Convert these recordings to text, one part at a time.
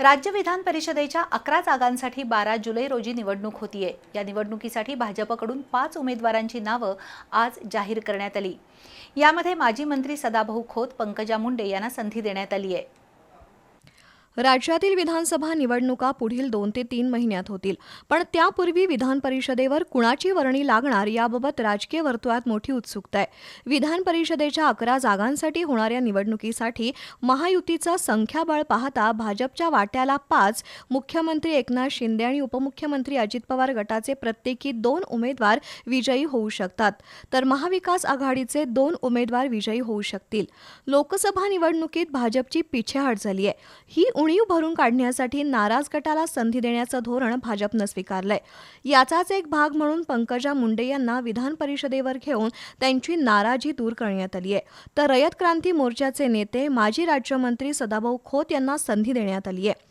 राज्य विधान परिषदेच्या अकरा जागांसाठी बारा जुलै रोजी निवडणूक होतीये. या निवडणुकीसाठी भाजपकडून पाच उमेदवारांची नावं आज जाहीर करण्यात आली. यामध्ये माजी मंत्री सदाभाऊ खोत पंकजा मुंडे यांना संधी देण्यात आली आहे राज्यातील विधानसभा निवडणुका पुढील दोन ते तीन महिन्यात होतील. पण त्यापूर्वी विधान परिषदेवर कुणाची वर्णी लागणार याबाबत राजकीय वर्तुळात मोठी उत्सुकता आहे. विधान परिषदेच्या अकरा जागांसाठी होणाऱ्या निवडणुकीसाठी महायुतीचं संख्याबळ पाहता भाजपच्या वाट्याला पाच मुख्यमंत्री एकनाथ शिंदे आणि उपमुख्यमंत्री अजित पवार गटाचे प्रत्येकी दोन उमेदवार विजयी होऊ शकतात. तर महाविकास आघाडीचे दोन उमेदवार विजयी होऊ शकतील. लोकसभा निवडणुकीत भाजपची पिछेहाट झाली आहे ही उणीव भरून काढण्यासाठी नाराज गटाला संधी देण्याचं धोरण भाजपनं स्वीकारलंय. याचाच एक भाग म्हणून पंकजा मुंडे यांना विधान परिषदेवर घेऊन त्यांची नाराजी दूर करण्यात आली आहे. तर रयत क्रांती मोर्चाचे नेते माजी राज्यमंत्री सदाभाऊ खोत यांना संधी देण्यात आली आहे.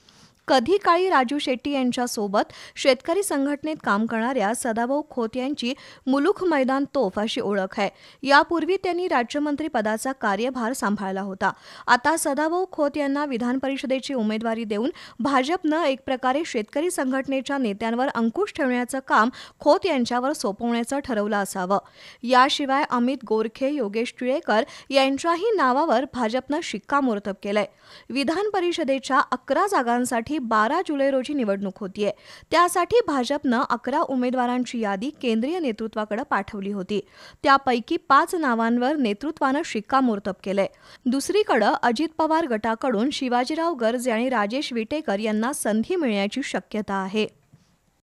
कधी काळी राजू शेट्टी यांच्यासोबत शेतकरी संघटनेत काम करणाऱ्या सदाभाऊ खोत यांची मुलुख मैदान तोफ अशी ओळख आहे. यापूर्वी त्यांनी राज्यमंत्री पदाचा कार्यभार सांभाळला होता. आता सदाभाऊ खोत यांना विधान परिषदेची उमेदवारी देऊन भाजपनं एक प्रकारे शेतकरी संघटनेच्या नेत्यांवर अंकुश ठेवण्याचं काम खोत यांच्यावर सोपवण्याचं ठरवलं असावं. याशिवाय अमित गोरखे योगेश टिळेकर यांच्याही नावावर भाजपनं शिक्कामोर्तब केलंय. विधान परिषदेच्या अकरा जागांसाठी बारा जुलै रोजी निवडणूक होतीये. त्यासाठी भाजपनं अकरा उमेदवारांची यादी केंद्रीय नेतृत्वाकडे पाठवली होती. त्यापैकी पाच नावांवर नेतृत्वानं शिक्कामोर्तब केलंय. दुसरीकडे अजित पवार गटाकडून शिवाजीराव गर्जे आणि राजेश विटेकर यांना संधी मिळण्याची शक्यता आहे.